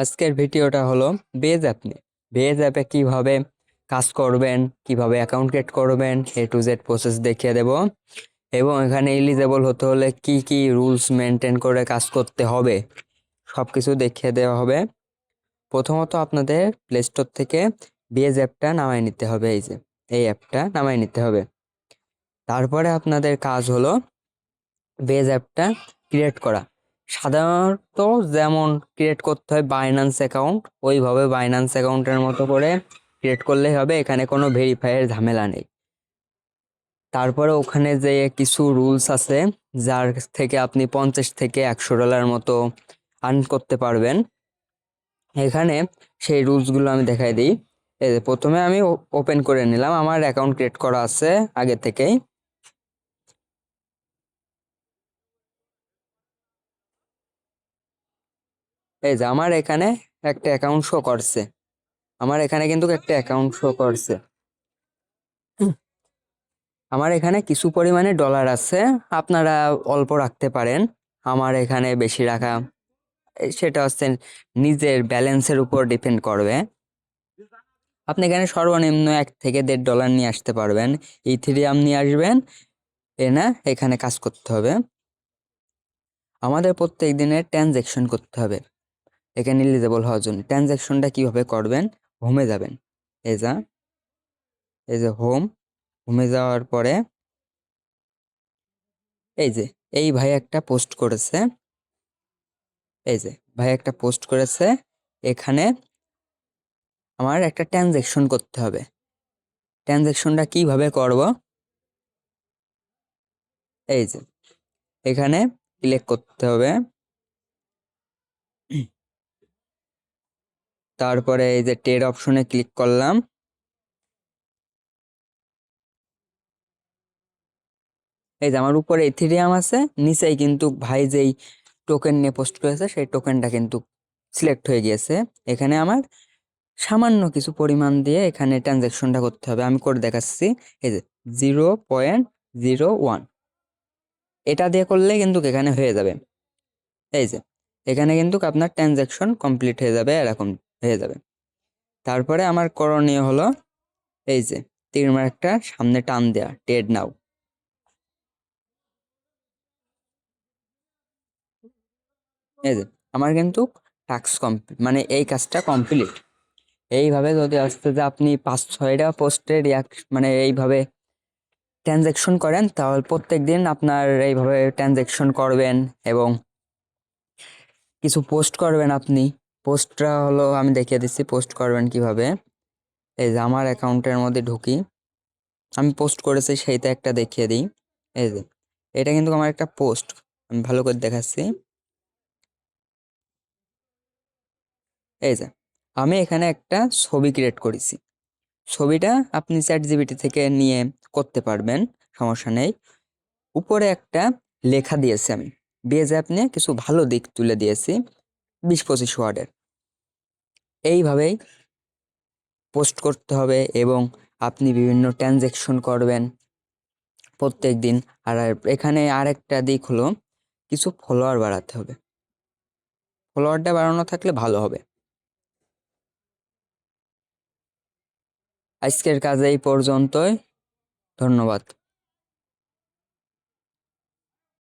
আজকের ভিডিওটা হলো বেজ অ্যাপ নিয়ে। বেজ অ্যাপে কীভাবে কাজ করবেন, কীভাবে অ্যাকাউন্ট ক্রিয়েট করবেন এ টু জেড প্রসেস দেখিয়ে দেব। এবং এখানে এলিজেবল হতে হলে কি কি রুলস মেনটেন করে কাজ করতে হবে সব কিছু দেখিয়ে দেওয়া হবে। প্রথমত আপনাদের প্লে স্টোর থেকে বেজ অ্যাপটা নামায় নিতে হবে, এই যে, এই অ্যাপটা নামায় নিতে হবে। তারপরে আপনাদের কাজ হলো বেজ অ্যাপটা ক্রিয়েট করা। সাধারণত যেমন ক্রিয়েট করতে হয় বাইন্যান্স অ্যাকাউন্ট ওইভাবে বাইন্যান্স অ্যাকাউন্টের মতো করে ক্রিয়েট করলেই হবে, এখানে কোনো ভেরিফাইয়ের ঝামেলা নেই। তারপরে ওখানে যে কিছু রুলস আছে, যার থেকে আপনি পঞ্চাশ থেকে একশো ডলার মতো আর্ন করতে পারবেন, এখানে সেই রুলসগুলো আমি দেখাই দিই। প্রথমে আমি ওপেন করে নিলাম, আমার অ্যাকাউন্ট ক্রিয়েট করা আছে আগে থেকেই। এই যে আমার এখানে একটা অ্যাকাউন্ট শো করছে। আমার এখানে কিন্তু একটা অ্যাকাউন্ট শো করছে। আমার এখানে কিছু পরিমাণে ডলার আছে, আপনারা অল্প রাখতে পারেন। আমার এখানে বেশি রাখা সেটা হচ্ছে নিজের ব্যালেন্সের উপর ডিপেন্ড করবে। আপনি এখানে সর্বনিম্ন এক থেকে দেড় ডলার নিয়ে আসতে পারবেন। ইথিরিয়াম নিয়ে আসবেন এনে এখানে কাজ করতে হবে। আমাদের প্রত্যেক দিনের ট্রানজ্যাকশন করতে হবে। এখানে এলিজেবল হওয়ার জন্য। ট্রানজ্যাকশনটা কীভাবে করবেন? হোমে যাবেন। এই যা, এই যে হোম হোমে যাওয়ার পরে এই যে, এই ভাই একটা পোস্ট করেছে। এই যে, ভাই একটা পোস্ট করেছে। এখানে আমার একটা ট্রানজ্যাকশন করতে হবে। ট্রানজ্যাকশনটা কীভাবে করব? এই যে, এখানে ক্লিক করতে হবে। তারপরে এই যে টের অপশনে ক্লিক করলাম। এই যে আমার উপরে এথিরিয়াম আছে, নিচেই কিন্তু ভাই যেই টোকেন নিয়ে পোস্ট করেছে, সেই টোকেনটা কিন্তু সিলেক্ট হয়ে গিয়েছে। এখানে আমার সামান্য কিছু পরিমাণ দিয়ে এখানে ট্রানজ্যাকশনটা করতে হবে। আমি করে দেখাচ্ছি, এই যে জিরো পয়েন্ট জিরো ওয়ান এটা দিয়ে করলে কিন্তু এখানে হয়ে যাবে। এই যে, এখানে কিন্তু আপনার ট্রানজ্যাকশন কমপ্লিট হয়ে যাবে এরকম। হয়ে যাবে। তারপরে আমার করণীয় হলো, এই যে, তীর মার্কটা সামনে টান দেওয়া টেড নাও এই যে, আমার কিন্তু টাস্ক কমপ্লিট মানে এই কাজটা কমপ্লিট এইভাবে যদি আসতে যে আপনি পাঁচ, ছয়টা পোস্টে রিয়াক্ট মানে এইভাবে ট্রানজ্যাকশন করেন, তাহলে প্রত্যেক দিন আপনার এইভাবে ট্রানজ্যাকশন করবেন এবং কিছু পোস্ট করবেন আপনি। পোস্টটা হলো, আমি দেখিয়ে দিচ্ছি পোস্ট করবেন কীভাবে। এই যে আমার অ্যাকাউন্টের মধ্যে ঢুকি, আমি পোস্ট করেছি সেইটা একটা দেখিয়ে দিই। এই যে, এটা কিন্তু আমার একটা পোস্ট, আমি ভালো করে দেখাচ্ছি। এই যে, আমি এখানে একটা ছবি ক্রিয়েট করেছি। ছবিটা আপনি চ্যাট জিবিটি থেকে নিয়ে করতে পারবেন, সমস্যা নেই। উপরে একটা লেখা দিয়েছি আমি বেজ অ্যাপ নিয়ে কিছু ভালো দিক তুলে দিয়েছি। বিশ পঁচিশ ওয়ার্ডের এইভাবেই পোস্ট করতে হবে এবং আপনি বিভিন্ন ট্রানজ্যাকশন করবেন প্রত্যেক দিন আর এখানে আরেকটা দিক হলো কিছু ফলোয়ার বাড়াতে হবে। ফলোয়ারটা বাড়ানো থাকলে ভালো হবে। আজকের কাজ এই পর্যন্তই। ধন্যবাদ।